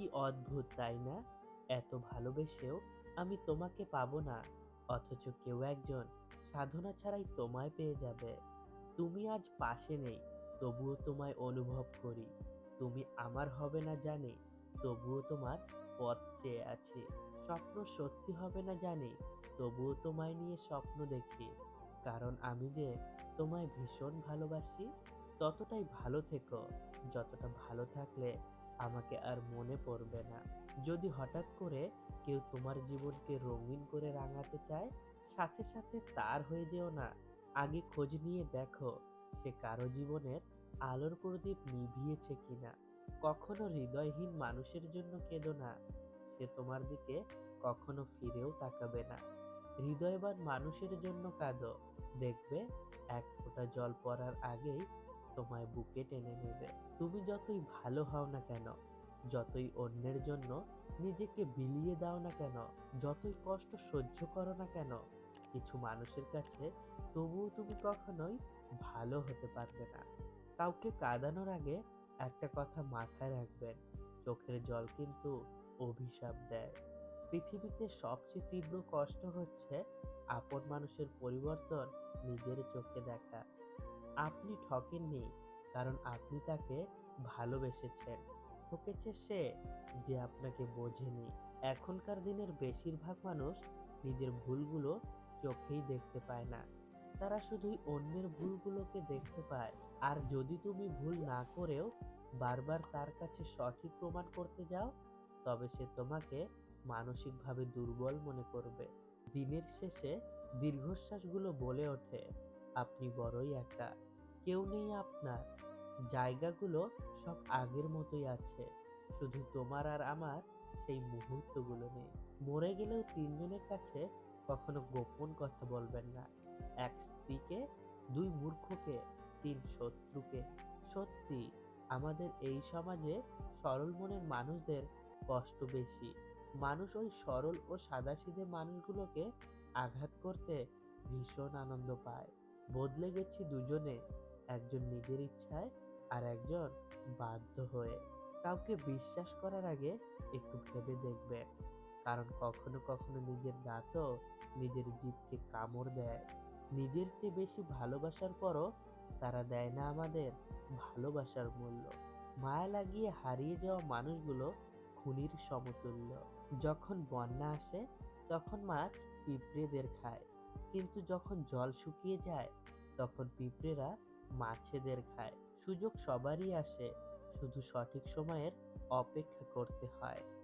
কি অদ্ভুত, তাই না? এত ভালোবেসেও আমি তোমাকে পাবো না, অথচ কেউ একজন সাধনা ছাড়াই তোমায় পেয়ে যাবে। তুমি আজ পাশে নেই, তবুও তোমায় অনুভব করি। তুমি আমার হবে না জানি, তবুও তোমার পথ চেয়ে আছি। স্বপ্ন সত্যি হবে না জানি, তবুও তোমায় নিয়ে স্বপ্ন দেখি। কারণ আমি যে তোমায় ভীষণ ভালোবাসি, ততটাই ভালো থেকো। যতটা ভালো থাকলে আমাকে আর মনে পড়বে না। যদি হঠাৎ করে কেউ তোমার জীবনকে রঙিন করে রাঙাতে চায়, সাথে সাথে তার হয়ে যেও না। আগে খোঁজ নিয়ে দেখো, সে কারও জীবনের আলোর প্রদীপ নিভিয়েছে কিনা। কখনো হৃদয়হীন মানুষের জন্য কেঁদো না। সে তোমার দিকে কখনো ফিরেও তাকাবে না। হৃদয়বান মানুষের জন্য কাঁদো। দেখবে, এক ফোঁটা জল পড়ার আগেই তোমায় বুকে টেনে নেবে। তুমি যতই ভালো হও না কেন, যতই অন্যের জন্য নিজেকে বিলিয়ে দাও না কেন, যতই কষ্ট সহ্য করো না কেন, কিছু মানুষের কাছে তবুও তুমি কখনোই ভালো হতে পারবে না। কাউকে কাঁদানোর আগে একটা কথা মাথায় রাখবেন, চোখের জল কিন্তু অভিশাপ দেয়। পৃথিবীতে সবচেয়ে তীব্র কষ্ট হচ্ছে আপন মানুষের পরিবর্তন নিজের চোখে দেখা। আপনি ঠকেননি কারণ আপনি তাকে ভালোবেসেছেন। ঠকেছে সে যে আপনাকে বোঝেনি। এখনকার দিনের বেশিরভাগ মানুষ নিজের ভুলগুলো চোখেই দেখতে পায় না। তারা শুধুই অন্যের ভুলগুলোকে দেখতে পায়। আর যদি তুমি ভুল না করেও বারবার তার কাছে সঠিক প্রমাণ করতে যাও, তবে সে তোমাকে মানসিকভাবে দুর্বল মনে করবে। দিনের শেষে দীর্ঘশ্বাসগুলো বলে ওঠে, আপনি বড়ই একা। কেউ নেই আপনার। জায়গাগুলো সব আগের মতোই আছে। শুধু তোমার আর আমার সেই মুহূর্তগুলো নেই। মরে গেলেও তিনজনের কাছে কখনো গোপন কথা বলবেন না। এক স্ত্রীকে, দুই মূর্খকে, তিন শত্রুকে। সত্যি, আমাদের এই সমাজে সরল মনের মানুষদের কষ্ট বেশি। মানুষ ওই সরল ও সাদাসিধে মানুষগুলোকে আঘাত করতে ভীষণ আনন্দ পায়। বদলে গেছি দুজনে। একজন নিজের ইচ্ছায় আর একজন বাধ্য হয়ে। কাউকে বিশ্বাস করার আগে একটু ভেবে দেখবে। কারণ কখনো কখনো নিজের দাঁতও নিজের জীবকে কামড় দেয়। নিজের চেয়ে বেশি ভালোবাসার পরও তারা দেয় না আমাদের ভালোবাসার মূল্য। মায়া লাগিয়ে হারিয়ে যাওয়া মানুষগুলো খুনির সমতুল্য। যখন বন্যা আসে, তখন মাছ পিঁপড়েদের খায়। কিন্তু যখন জল শুকিয়ে যায়, তখন পিঁপড়েরা মাছেদের খায়। সুযোগ সবারই আসে শুধু সঠিক সময়ের অপেক্ষা করতে হয়।